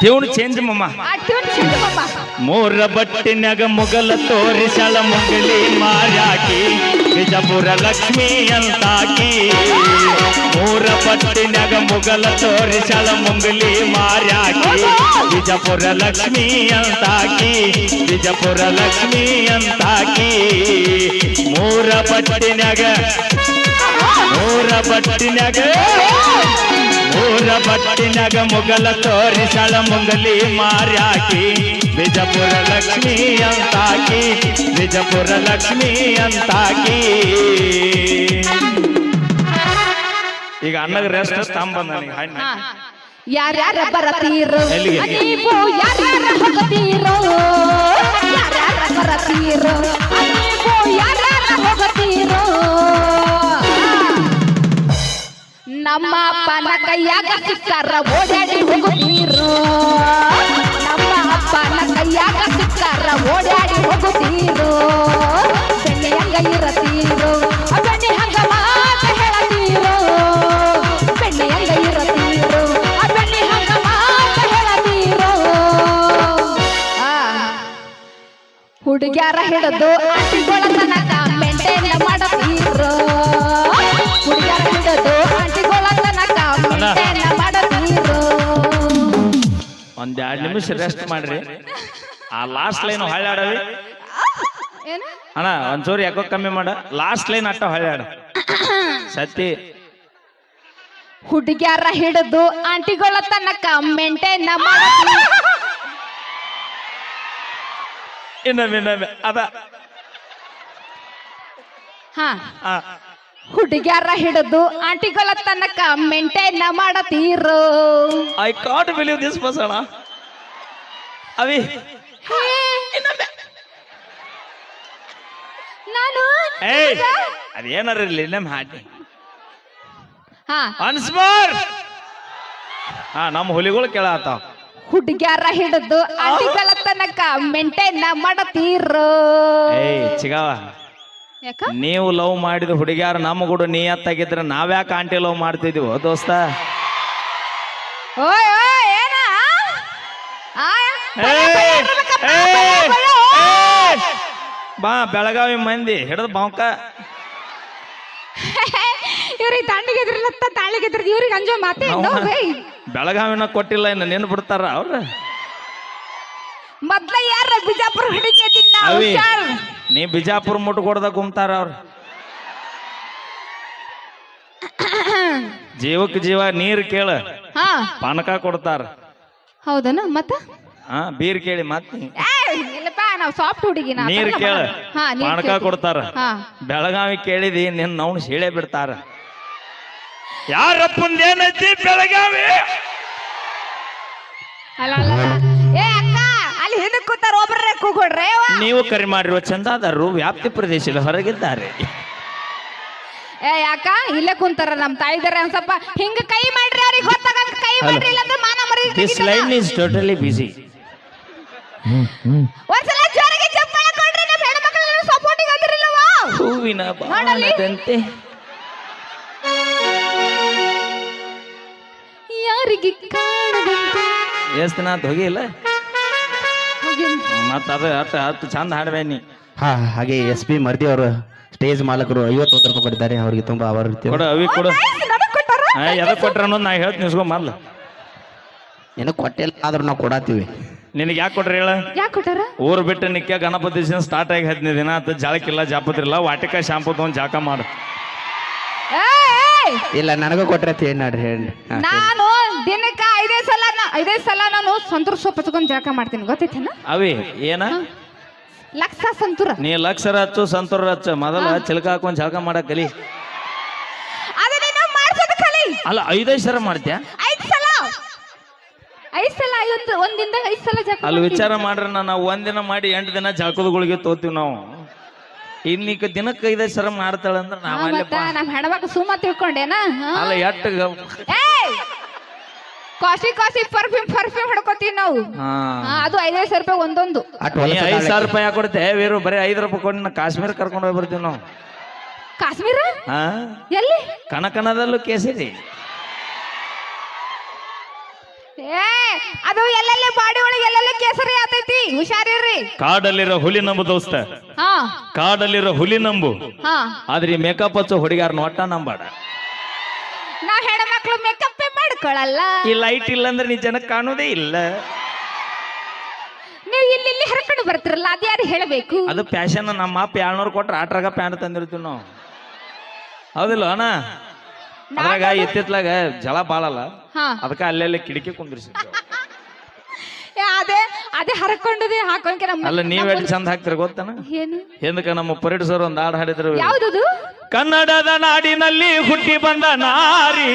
Tune change ಮಮ್ಮ ಮೂರ ಬಟ್ಟಿನ್ಯಾಗ ಮುಗಲ ತೋರಿಸಳ ಮೊಗಲಿ ಮಾರ್ಯಾಕಿ ಬಿಜಾಪುರ ಲಕ್ಷ್ಮಿ ಅಂತಾಕಿ. ಮೂರ ಬಟ್ಟಿನಾಗ ಮೊಗಲ ತೋರಿಸಳ ಮೊಗಲಿ ಮಾರ್ಯಾಕಿ ಬಿಜಾಪುರ ಲಕ್ಷ್ಮಿ ಅಂತಾಕಿ ಬಿಜಾಪುರ ಲಕ್ಷ್ಮಿ ಅಂತಾಕಿ. ಮೂರ ಬಟ್ಟಿನಾಗ ಮೂರ ಬಟ್ಟಿನ್ಯಾಗ ಮೂರ ಬಟ್ಟಿನಾಗ ಮುಗಲ ತೋರಿಸಳ ಮುಂಗಲಿ ಮಾರ್ಯಾಕಿ ಬಿಜಪುರ ಲಕ್ಷ್ಮಿ ಅಂತಾಕಿ ಬಿಜಪುರ ಲಕ್ಷ್ಮಿ ಅಂತಾಕಿ ಈಗ ಅನ್ನದ ರೆಸ್ಟ್ ಸ್ತಂಭ ನನಗೆ ಹಣ್ಣು. ಯಾರ್ಯಾರ ಬರತೀರೋ? ನೀವು ಯಾರ್ಯಾರ ಹೋಗತೀರೋ ಯಾರ್ಯಾರ ಬರತೀರೋ ನೀವು ಯಾರ್ಯಾರ ಹೋಗತೀರೋ ನಮ್ಮ ಅಪ್ಪನ ಕೈಯಾಗ ಸಿಕ್ಕಾರ, ಓಡಾಡಿ ಹೋಗುತ್ತೀರೋ ನಮ್ಮ ಅಪ್ಪನ ಕೈಯಾಗ ಸಿಕ್ಕಾರ, ಓಡಾಡಿ ಹೋಗುತ್ತೀರೋ ಬೆಣ್ಣೆ ಹಂಗ ಇರತೀರೋ, ಬೆಣ್ಣೆ ಹಂಗ ಮಾತ ಹೇಳತೀರು. ಬೆಣ್ಣೆ ಹಂಗ ಇರತೀರೋ, ಬೆಣ್ಣೆ ಹಂಗ ಮಾತ ಹೇಳತೀರೋ. ಹುಡುಗ್ಯಾರ ಹಿಡಿದು ಆಂಟಿಗಳ ಎರಡ್ ನಿಮಿಷ ರೆಸ್ಟ್ ಮಾಡ್ರಿ. ಆ ಲಾಸ್ಟ್ ಲೈನ್ ಹೊಳ್ಳಾಡವಿ ಏನ? ಅಣ್ಣ ಒಂಚೂರು ಯಾಕೋ ಕಮ್ಮಿ ಮಾಡ. ಲಾಸ್ಟ್ ಲೈನ್ ಅಟ್ಟ ಹೊಳ್ಳಾಡ ಸತ್ತಿ. ಹುಡುಗ್ಯಾರ ಹಿಡಿದು ಆಂಟಿಗಳ ತನಕ ಮೇಂಟೈನ್ ಇನ್ನೊಮ್ಮೆ ಇನ್ನೊಮ್ಮೆ. ಅದ. ಹಾ. ಆ, ಹುಡುಗ್ಯಾರ ಹಿಡಿದು ಆಂಟಿಗಳ ತನಕ ಮೇಂಟೈನ್ ಮಾಡತೀರೋ ಐ ಕಾಂಟ್ ಬಿಲೀವ್ ದಿಸ್ ಬಸಣ ಅವಿ. ನಾನು ಏಯ್ ಅದೇನಾರ ಇರ್ಲಿ ನಮ್ಮ ಹಾಡಿ. ಹಾ. ಒನ್ಸ್ ಮೋರ್ ಹಾ ನಮ್ಮ ಹುಲಿಗಳು ಕೇಳತ್ತಾವ ಹುಡುಗ್ಯಾರ ಹಿಡಿದು ಅಡಿಗಳ ತನಕ ಮೇಂಟೈನ್ ಮಾಡತೀರೋ? ಏಯ್ ಚಿಗಾವ. ಯಾಕ? ನೀವು ಲವ್ ಮಾಡಿದ ಹುಡುಗ್ಯಾರ ನಮ್ಮ ಕೂಡ ನೀಯತ್ತಾಗಿದ್ರೆ ನಾವ್ಯಾಕೆ ಆಂಟಿ ಲವ್ ಮಾಡ್ತಿದೀವೋ ದೋಸ್ತ? ಓಯ್ ಓಯ್. ಬಾ ಬೆಳಗಾವಿ ಮಂದಿ ಹಿಡಿದು ಬಾಂಕ ಇವ್ರಿಗೆ ದಾಂಡಿಗೆ ಎದ್ರಿಲ್ಲತ್ತ ತಾಳಿಗೆ ಎದ್ರದ್ ಇವ್ರಿಗೆ ಅಂಜೋ ಮಾತೆ ಬೆಳಗಾವಿನ ಕೊಟ್ಟಿಲ್ಲ ಇನ್ನು ನೆನ್ ಬಿಡ್ತಾರ ಅವ್ರ. ಮೊದ್ಲ ಯಾರ ಬಿಜಾಪುರ ಅವಿ ನೀ ಬಿಜಾಪುರ ಮುಟ್ಟು ಗುಮ್ತಾರ ಅವ್ರು ಅವ್ರ. ಜೀವಕ್ಕೆ ಜೀವ ನೀರು ಕೇಳ. ಹಾ. ಪಾನಕ ಕೊಡ್ತಾರ. ಹೌದನ ಮತ್ತ? ಹಾ ಬೀರ್ ಕೇಳಿ ಮತ್ತೆ ಇಲ್ಲಪ್ಪ ನಾವ್ ಸಾಫ್ಟ್ ಹುಡುಗಿ ನಾ ನೀರ್ ಕೇಳ. ಹಾ ನೀರ್ ಪಾನಕ ಕೇಳ್ತೀನಿ. ಕೊಡ್ತಾರ. ಹಾ. ಬೆಳಗಾವಿ ಕೇಳಿದಿ ನಿನ್ನ ಅವ್ನು ಸೀಳೆ ಬಿಡ್ತಾರ. ಯಾರಪ್ಪಂದೇನೈತಿ ಬೆಳಗಾವಿ? ಅಲ್ಲ ಅಲ್ಲ ಅಲ್ಲ. ಏ ಅಕ್ಕ ಅಲ್ಲಿ ಹಿಂದಕ್ಕೆ ಕೂತಾರ ಒಬ್ಬರೇ ಕೂಗೊಡ್ರೆ ನೀವು ಕರೆ ಮಾಡಿರುವ ಚಂದಾದಾರರು ವ್ಯಾಪ್ತಿ ಪ್ರದೇಶದ ಹೊರಗಿದ್ದಾರೆ. ಏ ಯಾಕ? ಇಲ್ಲೇ ಕುಂತಾರ ನಮ್ ತಾಯಿದಾರೆ ಅನ್ಸಪ್ಪ. ಸ್ವಲ್ಪ ಹಿಂಗ ಕೈ ಮಾಡ್ರಿ ಅವ್ರಿಗೆ ಗೊತ್ತಾಗಂಗ ಕೈ ಮಾಡ್ರಿ ಇಲ್ಲಾಂದ್ರೆ ಮಾನ ಮರಿ ದಿಸ್. ಲೈನ್ ಇಸ್ ಟೋಟಲಿ ಬಿಸಿ ಒಂದ್ಸಲ ಜೋರಾಗಿ ಚಪ್ಪಾಳೆ ಕೊಡ್ರಿ ನಮ್ಮ ಹೆಣ್ಮಕ್ಳೆಲ್ಲ ಸಪೋರ್ಟಿಗೆ ಅಂದಿರಲ್ಲವಾ ಹೂವಿನ ನೋಡಲ್ಲಿ. ಬಾಣದಂತೆ. ಯಾರಿಗೆ ಕಾಣದಂತೆ? ಎಷ್ಟು ದಿನ ಆತು ಹೋಗಿಲ್ಲ ಮತ್ತೆ ಮತ್ತ ಅದು ಅಟ್ ಹತ್ತು ಚಂದ ಹಾಡ್ಬೇನಿ ಹಾ ಹಾಗೆ ಎಸ್ ಪಿ ಮರ್ದಿ ಅವರು ಸ್ಟೇಜ್ ಮಾಲಕರು ಐವತ್ತು ರೂಪಾಯಿ ಕೊಟ್ಟಿದ್ದಾರೆ ಅವರಿಗೆ ತುಂಬಾ ಅವರ ರೀತಿ ಕೊಡು ಅವಿ ಕೊಡು. ಎದಕ್ಕೆ? ಕೊಟ್ರ ಅನ್ನೋದು ನಾ ಹೇಳ್ತೀನಿ ಇಸ್ಕೊ ಮೊದ್ಲು. ಏನೋ ಕೊಟ್ಟಿಲ್ಲ ಆದ್ರೂ ನಾವು ಕೊಡಾತೀವಿ ನಿನಗೆ ಯಾಕೆ ಕೊಟ್ರಿ ಹೇಳ? ಯಾಕೆ ಕೊಟ್ಟಾರ? ಊರು ಬಿಟ್ಟು ನಿಕ್ಕ ಗಣಪತಿ ಸೀಸನ್ ಸ್ಟಾರ್ಟ್ ಆಗಿ ಹದಿನೈದು ದಿನ ಆತ ಜಾಳಕ್ಕಿಲ್ಲ ಜಾಪತ್ರಿಲ್ಲ ವಾಟಿಕ ಶಾಂಪು ತಗೊಂಡ್ ಜಾಕ ಮಾಡು. ಇಲ್ಲ ನನಗೂ ಕೊಟ್ರೆ ಏನ್ ನೋಡ್ರಿ ಹೇಳಿ. ನಾನು ದಿನಕ್ಕೆ ಐದೇ ಸಲ ನಾ- ಐದೇ ಸಲ ನಾನು ಸಂತೂರ್ ಸೊಪ್ಪು ಹಚ್ಕೊಂಡ್ ಜಳಕ ಮಾಡ್ತೀನಿ ಗೊತ್ತೈತೇನ? ಅವಿ ಏನ? ಲಕ್ಷ ಸಂತೂರ. ನೀ ಲಕ್ಷರ ಹಚ್ಚು ಸಂತೂರ ಹಚ್ಚು ಮೊದಲ ಚಿಲಕ ಹಾಕೊಂಡ್ ಜಾಕ ಮಾಡಕ್ ಕಲಿ. ಅದ ಮಾಡ್ಸೋದು ಕಲಿ. ಅಲ್ಲ ಐದೈದು ಸರ ಮಾಡ್ತೀಯ? ಐದ್ ಸಲ. ಐದ್ ಸಲ ಐವತ್ತು ಒಂದಿಂದ ಐದ್ ಸಲ ಜಳಕ ಅಲ್ಲಿ ವಿಚಾರ ಮಾಡ್ರಿ ನಾವು ಒಂದಿನ ಮಾಡಿ ಎಂಟು ದಿನ ಜಾಕದಗಳಿಗೆ ತೋತೀವಿ ನಾವು. ಇನ್ನೀಗ ದಿನಕ್ಕೆ ಐದೈದು ಸರ ಮಾಡ್ತಾಳೆ ಅಂದ್ರೆ ನಾವು ನಮ್ಮ ಮತ್ತ ನಮ್ ಹೆಣ್ಮಕ್ಳು ಸುಮ್ಮ ತಿಳ್ಕೊಂಡೇನ ಅಲ್ಲ ಎಟ್ಟು ಏಯ್! ಕಾಸಿ ಕಾಸಿ ಪರ್ಫ್ಯೂಮ್ ಪರ್ಫ್ಯೂಮ್ ಹೊಡ್ಕೋತೀವಿ ನಾವು. ಹಾ. ಹಾ, ಅದು ಐದೈದು ಸಾವಿರ ರೂಪಾಯಿ ಒಂದೊಂದು. ಅಟ್ ನೀ ಹೊಲಸ ಐದು ಸಾವಿರ ರೂಪಾಯಿ ಹಾಕೊಡ್ತೇ ಕೊಡ್ತೆ ವೀರು ಬರೀ ಐದು ರೂಪಾಯಿ ಕೊಟ್ಟು ನಾ ಕಾಶ್ಮೀರ ಕರ್ಕೊಂಡು ಹೋಗಿ ಬರ್ತೀವಿ ನಾವು. ಕಾಶ್ಮೀರ? ಹಾ. ಎಲ್ಲಿ? ಕನಕನದಲ್ಲೂ ಕೇಸರಿ. ಏ ಅದು ಎಲ್ಲೆಲ್ಲಿ ಬಾಡಿ ಒಳಗೆ ಎಲ್ಲೆಲ್ಲಿ ಕೇಸರಿ ಆತೈತಿ? ಹುಷಾರಿರ್ರಿ. ಕಾಡಲ್ಲಿರೋ ಹುಲಿ ನಂಬು ದೋಸ್ತ. ಹಾ. ಕಾಡಲ್ಲಿರೋ ಹುಲಿ ನಂಬು. ಹಾ. ಆದ್ರೆ ಮೇಕಪ್ ಹಚ್ಚೋ ಹುಡುಗಾರನ ಒಟ್ಟ ನಂಬಾಡ. ನಾವ್ ಹೆಣ್ಮಕ್ಳು ಮೇಕಪ್ ಮಾಡ್ಕೊಳಲ್ಲ. ಈ ಲೈಟ್ ಇಲ್ಲ ಅಂದ್ರೆ ನೀ ಜನಕ್ಕೆ ಕಾಣೋದೇ ಇಲ್ಲ. ನೀವು ಇಲ್ಲಿ ಇಲ್ಲಿ ಹರ್ಕೊಂಡು ಬರ್ತಿರಲ್ಲ ಅದ್ಯಾರು ಹೇಳಬೇಕು? ಅದು ಪ್ಯಾಶನ್ ನಮ್ಮ ಅಪ್ಪ ಏಳ್ನೂರು ಕೊಟ್ರೆ ಆಟ್ರಾಗ ಪ್ಯಾಂಟ್ ತಂದಿರ್ತೀವಿ ನಾವು. ಹೌದಿಲ್ಲ ಅಣ್ಣ? ಅದ್ರಾಗ ಎತ್ತಿತ್ಲಾಗ ಜಲ ಬಾಳಲ್ಲ. ಹಾ. ಅದಕ್ಕೆ ಅಲ್ಲೆಲ್ಲ ಕಿಟಕಿ ಕುಂದಿರ್ಸಿ ಏ, ಅದೇ ಅದೇ ಹರ್ಕೊಂಡದೆ ಹಾಕೊಂಡ್ಕೆ ನಮ್ಮ ಅಲ್ಲ ನೀವ್ ಎಷ್ಟು ಚಂದ ಹಾಕ್ತಿರ ಗೊತ್ತನ? ಏನು? ಹಿಂದಕ್ಕೆ ನಮ್ಮ ಪರೇಡ್ ಸರ್ ಒಂದು ಹಾಡು ಹಾಡಿದ್ರು ಯಾವ್ದದು? ಕನ್ನಡದ ನಾಡಿನಲ್ಲಿ ಹುಟ್ಟಿ ಬಂದ ನಾರಿ.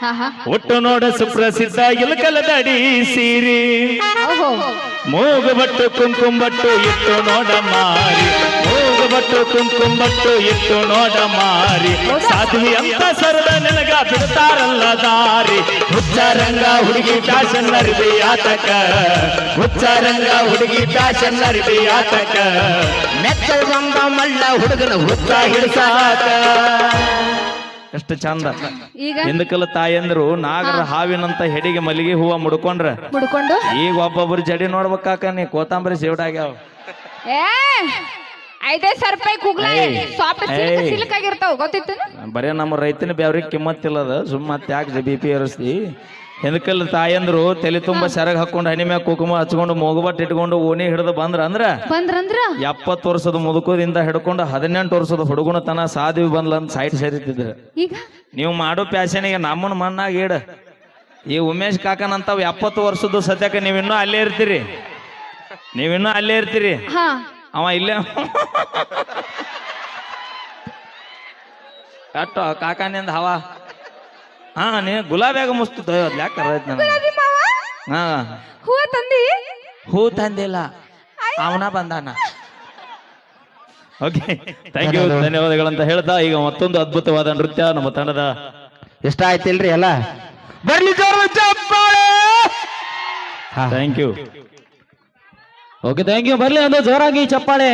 ಹಾ ಹಾ. ಒಟ್ಟು ನೋಡ ಸುಪ್ರಸಿದ್ಧ ಇಲಕಲದಡಿ ಸೀರಿ. ಓಹೋ. ಮೂಗುಬಟ್ಟು ಕುಂಕುಂಬಟ್ಟು ಇಟ್ಟು ನೋಡ ಮಾರಿ. ಮೂಗುಬಟ್ಟು ಕುಂಕುಂಬಟ್ಟು ಇಟ್ಟು ನೋಡ ಮಾರಿ. ಸಾಧ್ವಿ ಅಂತ ಸರದ ನಿನಗ ಬಿಡ್ತಾರಲ್ಲ ದಾರಿ. ಹುಚ್ಚಾರಂಗ ಹುಡುಗಿ ಫ್ಯಾಷನ್ ಅರಿವಿ ಆತಕ. ಹುಚ್ಚಾರಂಗ ಹುಡುಗಿ ಫ್ಯಾಷನ್ ಅರಿವಿ ಆತಕ. ಮೆಚ್ಚ ಬಂದ ಮಳ್ಳ ಹುಡುಗನ ಹುಚ್ಚ ಹಿಡಿಸಾತ ಎಷ್ಟು ಚಂದ. ಈಗ? ಹಿಂದಕಲ್ಲ ತಾಯಂದ್ರು ನಾಗರ ಹಾವಿನಂತ ಹೆಡಿಗೆ ಮಲ್ಲಿಗೆ ಹೂವ ಮುಡ್ಕೊಂಡ್ರ. ಮುಡ್ಕೊಂಡು? ಈಗ ಒಬ್ಬೊಬ್ರು ಜಡಿ ನೋಡ್ಬೇಕಾಕ ನೀ ಕೋತಂಬರಿ ಸೇವಡಾಗ್ಯಾವ ಏ! ಐದೈದು ಸಾವಿರ ರೂಪಾಯಿ ಕುಗ್ಲ. ಸಾಫ್ಟ್ ಸಿಲ್ಕ್ ಏಯ್. ಸಿಲ್ಕ್ ಆಗಿರ್ತಾವ ಗೊತ್ತಿತ್ತು ಬರೇ ನಮ್ಮ ರೈತನ ಬ್ಯಾವ್ರಿಗೆ ಕಿಮ್ಮತ್ತಿಲ್ಲದ ಸುಮ್ಮ ಮತ್ತೆ ಯಾಕೆ ಬಿ ಪಿ ಏರಿಸ್ತಿ. ಹಿಂದಕಲ್ ತಾಯಂದ್ರು ತಲೆ ತುಂಬ ಸೆರಗ್ ಹಾಕೊಂಡು ಹನಿ ಮ್ಯಾಗ ಕುಕುಮ ಹಚ್ಕೊಂಡು ಮೂಗುಬಟ್ಟು ಇಟ್ಕೊಂಡು ಓಣಿ ಹಿಡಿದು ಬಂದ್ರ ಅಂದ್ರ ಬಂದ್ರಂದ್ರ? ಎಪ್ಪತ್ತು ವರ್ಷದ ಮುದುಕೋದಿಂದ ಹಿಡ್ಕೊಂಡು ಹದಿನೆಂಟು ವರ್ಷದ ಹುಡುಗನ ತನ ಸಾಧಿವಿ ಬಂದ್ಲ ಅಂತ ಸೈಟ್ ಸೇರಿತಿದ್ರು ಈಗ? ನೀವು ಮಾಡೋ ಪ್ಯಾಶನಿಗೆ ನಮ್ಮನ್ನ ಮಣ್ಣಾಗ ಇಡ. ಈ ಉಮೇಶ್ ಕಾಕನಂತಾವ್ ಎಪ್ಪತ್ತು ವರ್ಷದ ಸದ್ಯಕ್ಕೆ ನೀವಿನ್ನೂ ಅಲ್ಲೇ ಇರ್ತೀರಿ. ನೀವಿನ್ನೂ ಅಲ್ಲೇ ಇರ್ತೀರಿ. ಹಾ. ಅವ ಇಲ್ಲೇ ಕಟ್ಟೋ ಕಾಕಾನಿಂದ ಹವಾ. ಹಾ ನೀ ಗುಲಾಬ್ಯಾಗ ಮುಸ್ತು ಯಾಕೆ ನನಗೆ? ಗುಲಾಬಿ ಮಾವ? ಹಾ. ಹೂವ ತಂದಿ? ಹೂ ತಂದಿಲ್ಲ. ಅವನ ಬಂದಾನ. ಓಕೆ ಥ್ಯಾಂಕ್ ಯು ಧನ್ಯವಾದಗಳಂತ ಹೇಳ್ತಾ ಈಗ ಮತ್ತೊಂದು ಅದ್ಭುತವಾದ ನೃತ್ಯ ನಮ್ಮ ತಂಡದ. ಇಷ್ಟ ಆಯ್ತಿಲ್ರಿ ಎಲ್ಲ? ಬರ್ಲಿ ಜೋರ ಚಪ್ಪಾಳೆ ಹಾ. Thank you okay thank you ಬರ್ಲಿ ಒಂದು ಜೋರಾಗಿ ಚಪ್ಪಾಳೆ.